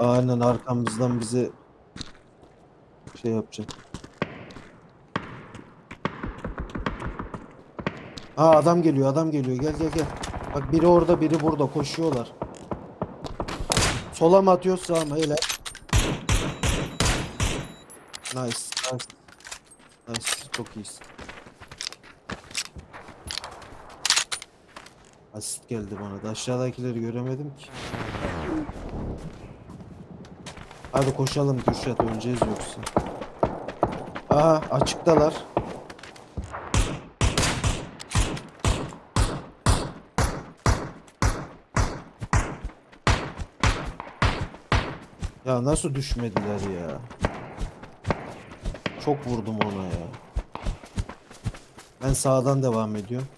Aynen arkamızdan bizi şey yapacak. Aa adam geliyor adam geliyor gel gel gel. Bak biri orada biri burada koşuyorlar. Sola mı atıyor sağa mı? Hele. Nice nice. Nice çok iyisin. Asist geldi bana da aşağıdakileri göremedim ki. Hadi koşalım Kürşat öleceğiz yoksa. Aha açıktalar. Ya nasıl düşmediler ya? Çok vurdum ona ya. Ben sağdan devam ediyorum.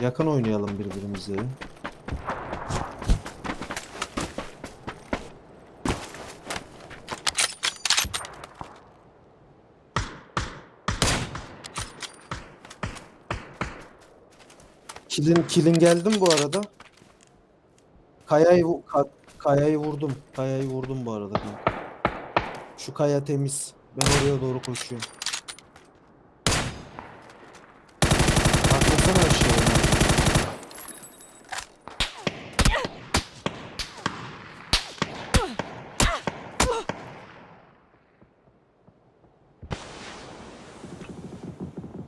Yakın oynayalım birbirimize. Kilin kilin geldim bu arada. Kayayı ka- kayayı vurdum. Kayayı vurdum bu arada. Şu kaya temiz. Ben oraya doğru koşuyorum. Atlasana aşağıya.